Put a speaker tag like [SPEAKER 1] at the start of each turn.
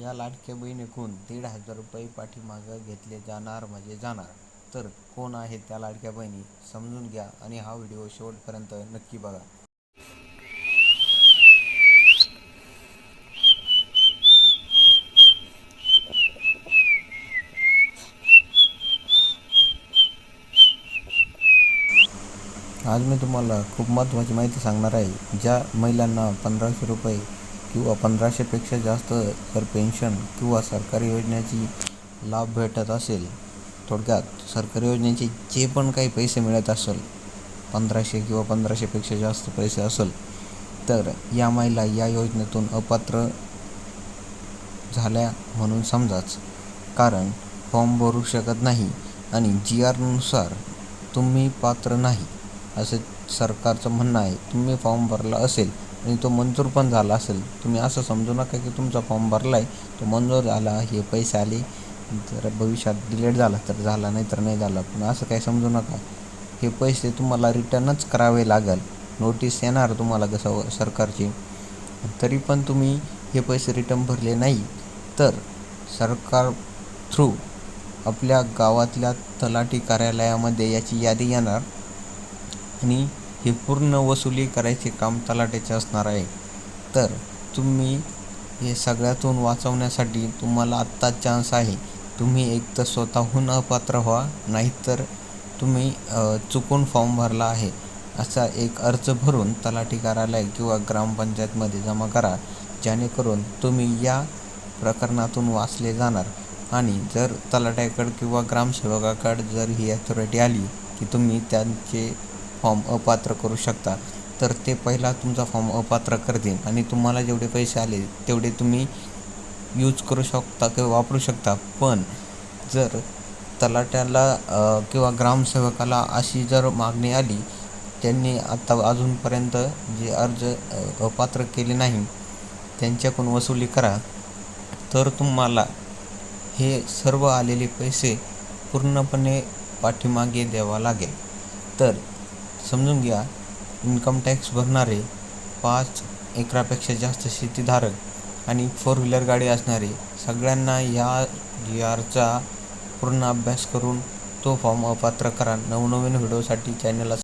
[SPEAKER 1] या लाडक्या बहिणीकडून दीड हजार रुपये पाठीमागं घेतले जाणार म्हणजे जाणार. तर कोण आहेत त्या लाडक्या बहिणी समजून घ्या आणि हा व्हिडिओ शेवटपर्यंत नक्की बघा. आज मी तुम्हाला खूप महत्त्वाची माहिती सांगणार आहे. ज्या महिलांना पंधराशे रुपये किंवा पंधराशेपेक्षा जास्त जर पेन्शन किंवा सरकारी योजनेची लाभ भेटत असेल थोडक्यात सरकारी योजनेचे जे पण काही पैसे मिळत असेल पंधराशे किंवा पंधराशेपेक्षा जास्त पैसे असेल तर या महिला या योजनेतून अपात्र झाल्या म्हणून समजाच. कारण फॉर्म भरू शकत नाही आणि जी आरनुसार तुम्ही पात्र नाही असं सरकारचं म्हणणं आहे. तुम्ही फॉर्म भरला असेल आणि तो मंजूर पण झाला असेल. तुम्ही असं समजू नका की तुमचा फॉर्म भरला आहे तो मंजूर झाला हे पैसे आले. जर भविष्यात डिलेट झाला तर झाला नाही तर नाही झाला. पण असं काही समजू नका. हे पैसे तुम्हाला रिटर्नच करावे लागेल. नोटीस येणार तुम्हाला कसं सरकारची. तरी पण तुम्ही हे पैसे रिटर्न भरले नाही. तर सरकार थ्रू आपल्या गावातल्या तलाठी कार्यालयामध्ये याची यादी येणार. आणि हे पूर्ण वसुली करायचे काम तलाट्याचे असणार आहे. तर तुम्ही हे सगळ्यातून वाचवण्यासाठी तुम्हाला आत्ता चान्स आहे. तुम्ही एक तर स्वतःहून अपात्र व्हा नाहीतर तुम्ही चुकून फॉर्म भरला आहे. असा एक अर्ज भरून तलाठी कार्यालय किंवा ग्रामपंचायतमध्ये जमा करा जेणेकरून तुम्ही या प्रकरणातून वाचले जाणार. आणि जर तलाट्याकडं किंवा ग्रामसेवकाकडं जर ही ॲथॉरिटी आली की तुम्ही त्यांचे फॉर्म अपात्र करू शकता. तर ते पहिला तुमचा फॉर्म अपात्र करतील आणि तुम्हाला जेवढे पैसे आले तेवढे तुम्ही यूज करू शकता किंवा वापरू शकता. पण जर तलाट्याला किंवा ग्रामसेवकाला अशी जर मागणी आली त्यांनी आत्ता अजूनपर्यंत जे अर्ज अपात्र केले नाही त्यांच्याकडून वसुली करा. तर तुम्हाला हे सर्व आलेले पैसे पूर्णपणे पाठीमागे द्यावा लागेल. तर समजून घ्या इन्कम टॅक्स भरणारे पाच एकरापेक्षा जास्त शेतीधारक आणि फोर व्हीलर गाडी असणारे सगळ्यांना या जी आरचा पूर्ण अभ्यास करून तो फॉर्म अपात्र करा. नवनवीन व्हिडिओसाठी चॅनलला